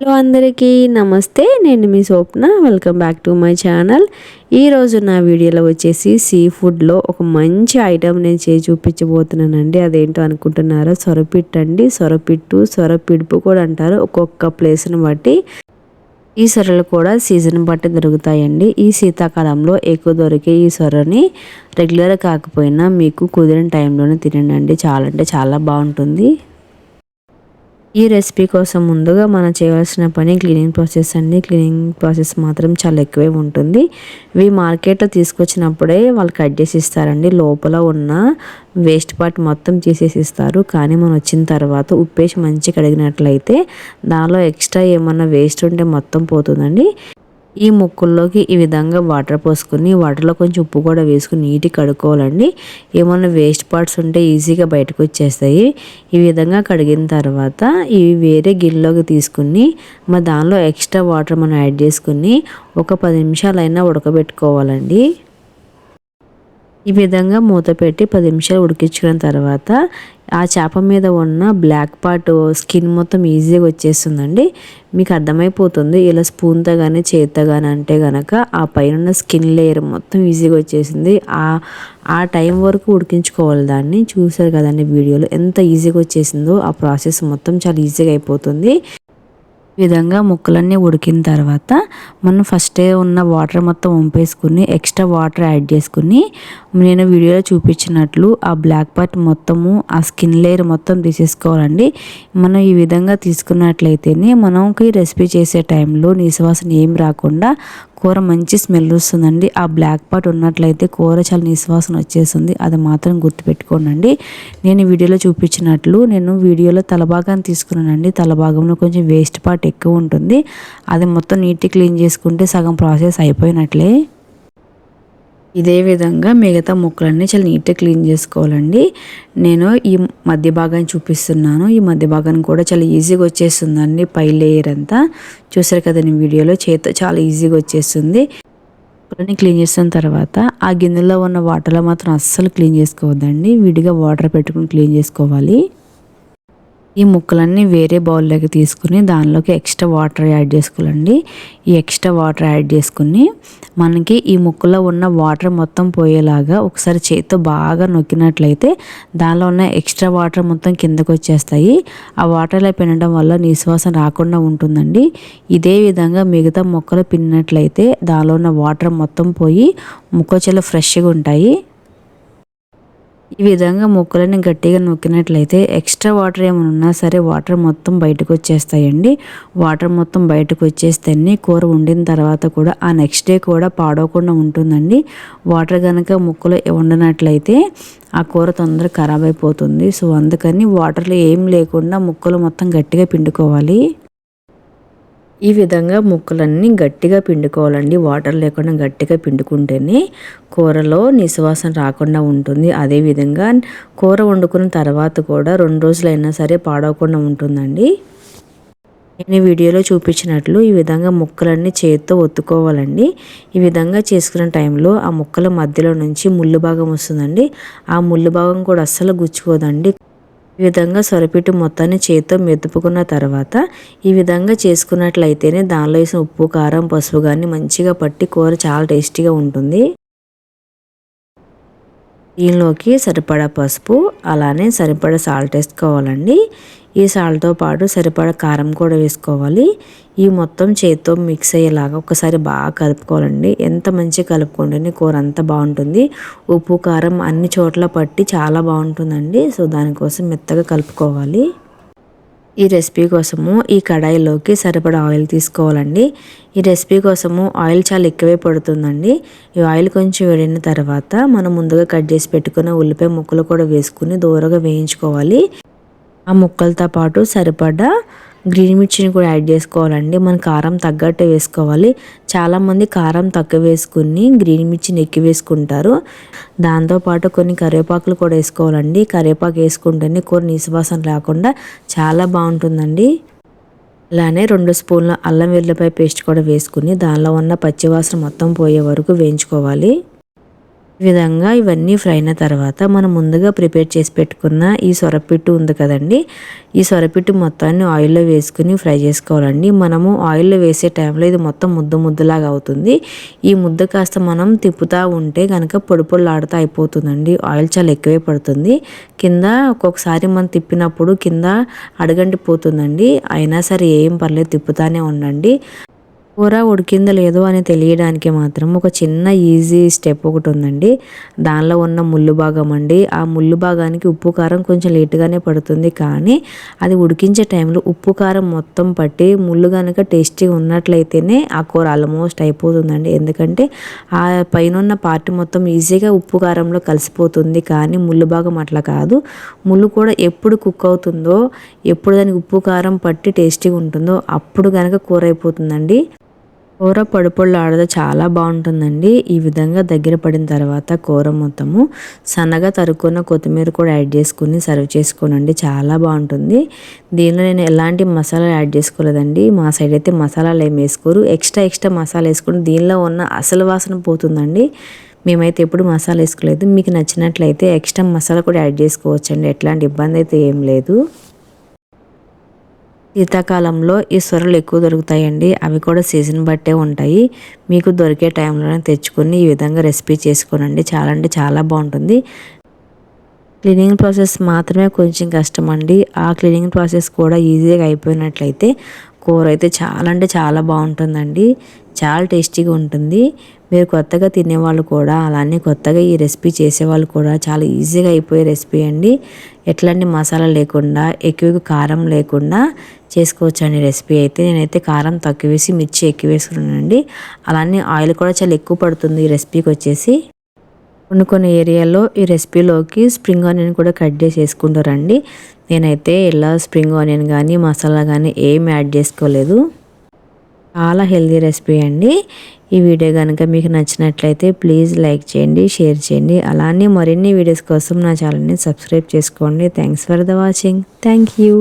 Hello అందరికీ నమస్తే నేను మీ Swapna. Welcome back to my channel ఈరోజు నా వీడియోలో వచ్చేసి సీ ఫుడ్లో ఒక మంచి ఐటెం నేను చేసి చూపించబోతున్నానండి. అదేంటో అనుకుంటున్నారా సొరపిట్టు అండి సొరపిట్టు సొరపిడుపు కూడా అంటారు. ఒక్కొక్క ప్లేస్ని బట్టి ఈ సొరలు కూడా సీజన్ బట్టి దొరుకుతాయండి. ఈ శీతాకాలంలో ఎక్కువ దొరికే ఈ సొరని రెగ్యులర్ కాకపోయినా మీకు కుదిరిన టైంలోనే తినండి. చాలా అంటే చాలా బాగుంటుంది. ఈ రెసిపీ కోసం ముందుగా మనం చేయవలసిన పని క్లీనింగ్ ప్రాసెస్ అండి. క్లీనింగ్ ప్రాసెస్ మాత్రం చాలా ఎక్కువే ఉంటుంది. ఇవి మార్కెట్లో తీసుకొచ్చినప్పుడే వాళ్ళు కట్ చేసి ఇస్తారండి. లోపల ఉన్న వేస్ట్ పార్ట్ మొత్తం తీసేసి ఇస్తారు. కానీ మనం వచ్చిన తర్వాత ఉప్పేసి మంచి కడిగినట్లయితే దానిలో ఎక్స్ట్రా ఏమన్నా వేస్ట్ ఉంటే మొత్తం పోతుందండి. ఈ ముక్కుల్లోకి ఈ విధంగా వాటర్ పోసుకొని వాటర్లో కొంచెం ఉప్పు కూడా వేసుకుని నీట్గా కడుక్కోవాలండి. ఏమైనా వేస్ట్ పార్ట్స్ ఉంటే ఈజీగా బయటకు వచ్చేస్తాయి. ఈ విధంగా కడిగిన తర్వాత ఇవి వేరే గిన్నెలోకి తీసుకుని మా దానిలో ఎక్స్ట్రా వాటర్ మనం యాడ్ చేసుకుని ఒక పది నిమిషాలైనా ఉడకబెట్టుకోవాలండి. ఈ విధంగా మూత పెట్టి పది నిమిషాలు ఉడికించుకున్న తర్వాత ఆ చేప మీద ఉన్న బ్లాక్ పార్ట్ స్కిన్ మొత్తం ఈజీగా వచ్చేస్తుందండి. మీకు అర్థమైపోతుంది ఇలా స్పూన్తో కానీ చేతితో కానీ అంటే కనుక ఆ పైన స్కిన్ లేయర్ మొత్తం ఈజీగా వచ్చేసింది. ఆ ఆ టైం వరకు ఉడికించుకోవాలి దాన్ని. చూసారు కదండి వీడియోలో ఎంత ఈజీగా వచ్చేసిందో ఆ ప్రాసెస్ మొత్తం చాలా ఈజీగా అయిపోతుంది. విధంగా ముక్కలన్నీ ఉడికిన తర్వాత మనం ఫస్టే ఉన్న వాటర్ మొత్తం వంపేసుకుని ఎక్స్ట్రా వాటర్ యాడ్ చేసుకుని నేను వీడియోలో చూపించినట్లు ఆ బ్లాక్ పార్ట్ మొత్తము ఆ స్కిన్ లేయర్ మొత్తం తీసేసుకోవాలండి. మనం ఈ విధంగా తీసుకున్నట్లయితేనే మనకి రెసిపీ చేసే టైంలో నీసువాసన ఏం రాకుండా కూర మంచి స్మెల్ వస్తుందండి. ఆ బ్లాక్ పార్ట్ ఉన్నట్లయితే కూర చాలా నిశ్వాసన వచ్చేస్తుంది. అది మాత్రం గుర్తుపెట్టుకోనండి. నేను వీడియోలో చూపించినట్లు నేను వీడియోలో తలభాగాన్ని తీసుకున్నానండి. తలభాగంలో కొంచెం వేస్ట్ పార్ట్ ఎక్కువ ఉంటుంది. అది మొత్తం నీట్గా క్లీన్ చేసుకుంటే సగం ప్రాసెస్ అయిపోయినట్లే. ఇదే విధంగా మిగతా ముక్కలన్నీ చాలా నీట్గా క్లీన్ చేసుకోవాలండి. నేను ఈ మధ్య భాగాన్ని చూపిస్తున్నాను. ఈ మధ్య భాగాన్ని కూడా చాలా ఈజీగా వచ్చేస్తుందండి పై లేయర్ అంతా. చూసారు కదా నేను వీడియోలో చేత చాలా ఈజీగా వచ్చేస్తుంది. ముక్కలని క్లీన్ చేసిన తర్వాత ఆ గిన్నెలో ఉన్న వాటర్లో మాత్రం అస్సలు క్లీన్ చేసుకోవద్దండి. విడిగా వాటర్ పెట్టుకుని క్లీన్ చేసుకోవాలి. ఈ ముక్కలన్నీ వేరే బౌల్లోకి తీసుకుని దానిలోకి ఎక్స్ట్రా వాటర్ యాడ్ చేసుకోవాలండి. ఈ ఎక్స్ట్రా వాటర్ యాడ్ చేసుకుని మనకి ఈ ముక్కలో ఉన్న వాటర్ మొత్తం పోయేలాగా ఒకసారి చేతితో బాగా నొక్కినట్లయితే దానిలో ఉన్న ఎక్స్ట్రా వాటర్ మొత్తం కిందకు వచ్చేస్తాయి. ఆ వాటర్లో పినడం వల్ల నిశ్వాసం రాకుండా ఉంటుందండి. ఇదే విధంగా మిగతా మొక్కలు పిన్నట్లయితే దానిలో ఉన్న వాటర్ మొత్తం పోయి ముక్క చాలా ఫ్రెష్గా ఉంటాయి. ఈ విధంగా ముక్కలని గట్టిగా నొక్కినట్లయితే ఎక్స్ట్రా వాటర్ ఏమైనా ఉన్నా సరే వాటర్ మొత్తం బయటకు వచ్చేస్తాయండి. వాటర్ మొత్తం బయటకు వచ్చేస్తేనే కూర వండిన తర్వాత కూడా ఆ నెక్స్ట్ డే కూడా పాడవకుండా ఉంటుందండి. వాటర్ కనుక ముక్కలు వండినట్లయితే ఆ కూర తొందరగా ఖరాబ్ అయిపోతుంది. సో అందుకని వాటర్లో ఏం లేకుండా ముక్కలు మొత్తం గట్టిగా పిండుకోవాలి. ఈ విధంగా ముక్కలన్నీ గట్టిగా పిండుకోవాలండి. వాటర్ లేకుండా గట్టిగా పిండుకుంటేనే కూరలో నిశ్వాసం రాకుండా ఉంటుంది. అదేవిధంగా కూర వండుకున్న తర్వాత కూడా రెండు రోజులైనా సరే పాడవకుండా ఉంటుందండి. నేను వీడియోలో చూపించినట్లు ఈ విధంగా ముక్కలన్నీ చేతితో ఒత్తుకోవాలండి. ఈ విధంగా చేసుకున్న టైంలో ఆ ముక్కల మధ్యలో నుంచి ముళ్ళు భాగం వస్తుందండి. ఆ ముళ్ళు భాగం కూడా అస్సలు గుచ్చుకోదండి. ఈ విధంగా సొరపిట్టు మొత్తాన్ని చేతితో మెదుపుకున్న తర్వాత ఈ విధంగా చేసుకున్నట్లయితేనే దానిలో వేసిన ఉప్పు కారం పసుపు కానీ మంచిగా పట్టి కూర చాలా టేస్టీగా ఉంటుంది. దీనిలోకి సరిపడా పసుపు అలానే సరిపడా సాల్ట్ వేసుకోవాలండి. ఈ సాల్ట్తో పాటు సరిపడా కారం కూడా వేసుకోవాలి. ఈ మొత్తం చేతితో మిక్స్ అయ్యేలాగా ఒకసారి బాగా కలుపుకోవాలండి. ఎంత మంచిగా కలుపుకుంటేనే కూర అంత బాగుంటుంది. ఉప్పు కారం అన్ని చోట్ల పట్టి చాలా బాగుంటుందండి. సో దానికోసం మెత్తగా కలుపుకోవాలి. ఈ రెసిపీ కోసము ఈ కడాయిలోకి సరిపడా ఆయిల్ తీసుకోవాలండి. ఈ రెసిపీ కోసము ఆయిల్ చాలా ఎక్కువే పడుతుందండి. ఈ ఆయిల్ కొంచెం వేడిన తర్వాత మనం ముందుగా కట్ చేసి పెట్టుకున్న ఉల్లిపాయ ముక్కలు కూడా వేసుకుని దూరగా వేయించుకోవాలి. ఆ ముక్కలతో పాటు సరిపడా గ్రీన్ మిర్చిని కూడా యాడ్ చేసుకోవాలండి. మన కారం తగ్గట్టు వేసుకోవాలి. చాలామంది కారం తక్కువ వేసుకుని గ్రీన్ మిర్చిని ఎక్కువ వేసుకుంటారు. దాంతోపాటు కొన్ని కరివేపాకులు కూడా వేసుకోవాలండి. కరివేపాకు వేసుకుంటేనే కూర నీసువాసన రాకుండా చాలా బాగుంటుందండి. అలానే రెండు స్పూన్ల అల్లం వెల్లిపాయ పేస్ట్ కూడా వేసుకుని దానిలో ఉన్న పచ్చివాసన మొత్తం పోయే వరకు వేయించుకోవాలి. విధంగా ఇవన్నీ ఫ్రై అయిన తర్వాత మనం ముందుగా ప్రిపేర్ చేసి పెట్టుకున్న ఈ సొరపిట్టు ఉంది కదండి. ఈ సొరపిట్టు మొత్తాన్ని ఆయిల్లో వేసుకుని ఫ్రై చేసుకోవాలండి. మనము ఆయిల్లో వేసే టైంలో ఇది మొత్తం ముద్ద ముద్దలాగా అవుతుంది. ఈ ముద్ద కాస్త మనం తిప్పుతూ ఉంటే కనుక పొడి పొడిలాడుతూ అయిపోతుందండి. ఆయిల్ చాలా ఎక్కువే పడుతుంది. కింద ఒక్కొక్కసారి మనం తిప్పినప్పుడు కింద అడగంటి పోతుందండి అయినా సరే ఏం పర్లేదు తిప్పుతానే ఉండండి. కూర ఉడికిందో లేదో అని తెలియడానికి మాత్రం ఒక చిన్న ఈజీ స్టెప్ ఒకటి ఉందండి. దానిలో ఉన్న ముళ్ళు భాగం అండి. ఆ ముళ్ళు భాగానికి ఉప్పు కారం కొంచెం లేటుగానే పడుతుంది కానీ అది ఉడికించే టైంలో ఉప్పు కారం మొత్తం పట్టి ముళ్ళు కనుక టేస్టీగా ఉన్నట్లయితేనే ఆ కూర ఆల్మోస్ట్ అయిపోతుందండి. ఎందుకంటే ఆ పైన ఉన్న పార్టీ మొత్తం ఈజీగా ఉప్పు కారంలో కలిసిపోతుంది కానీ ముళ్ళు భాగం అట్లా కాదు. ముళ్ళు కూడా ఎప్పుడు కుక్ అవుతుందో ఎప్పుడు దానికి ఉప్పు కారం పట్టి టేస్టీగా ఉంటుందో అప్పుడు కనుక కూర అయిపోతుందండి. కూర పడుపుళ్ళు ఆడద చాలా బాగుంటుందండి. ఈ విధంగా దగ్గర పడిన తర్వాత కూర మొత్తము సన్నగా తరుక్కున్న కొత్తిమీర కూడా యాడ్ చేసుకుని సర్వ్ చేసుకోనండి. చాలా బాగుంటుంది. దీనిలో నేను ఎలాంటి మసాలా యాడ్ చేసుకోలేదండి. మా సైడ్ అయితే మసాలాలు ఏమి వేసుకోరు. ఎక్స్ట్రా ఎక్స్ట్రా మసాలా వేసుకుని దీనిలో ఉన్న అసలు వాసన పోతుందండి. మేమైతే ఎప్పుడు మసాలా వేసుకోలేదు. మీకు నచ్చినట్లయితే ఎక్స్ట్రా మసాలా కూడా యాడ్ చేసుకోవచ్చండి. ఎట్లాంటి ఇబ్బంది అయితే ఏం లేదు. శీతాకాలంలో ఈ సొరలు ఎక్కువ దొరుకుతాయండి. అవి కూడా సీజన్ బట్టే ఉంటాయి. మీకు దొరికే టైంలోనే తెచ్చుకొని ఈ విధంగా రెసిపీ చేసుకోనండి. చాలా అంటే చాలా బాగుంటుంది. క్లీనింగ్ ప్రాసెస్ మాత్రమే కొంచెం కష్టం అండి ఆ క్లీనింగ్ ప్రాసెస్ కూడా ఈజీగా అయిపోయినట్లయితే కూర అయితే చాలా అంటే చాలా బాగుంటుందండి. చాలా టేస్టీగా ఉంటుంది. మీరు కొత్తగా తినేవాళ్ళు కూడా అలానే కొత్తగా ఈ రెసిపీ చేసేవాళ్ళు కూడా చాలా ఈజీగా అయిపోయే రెసిపీ అండి. ఎట్లాంటి మసాలా లేకుండా ఎక్కువ కారం లేకుండా చేసుకోవచ్చు అండి రెసిపీ. అయితే నేనైతే కారం తక్కువ వేసి మిర్చి ఎక్కువ వేసుకున్నానండి. అలానే ఆయిల్ కూడా చాలా ఎక్కువ పడుతుంది ఈ రెసిపీకి వచ్చేసి. కొన్ని కొన్ని ఏరియాలో ఈ రెసిపీలోకి స్ప్రింగ్ ఆనియన్ కూడా కట్ చేసి వేసుకుంటారండి. నేనైతే ఇలా స్ప్రింగ్ ఆనియన్ కానీ మసాలా కానీ ఏం యాడ్ చేసుకోలేదు. చాలా హెల్దీ రెసిపీ అండి. ఈ వీడియో కనుక మీకు నచ్చినట్లయితే ప్లీజ్ లైక్ చేయండి షేర్ చేయండి. అలానే మరిన్ని వీడియోస్ కోసం నా ఛానల్ని సబ్స్క్రైబ్ చేసుకోండి. Thanks for the watching. Thank you.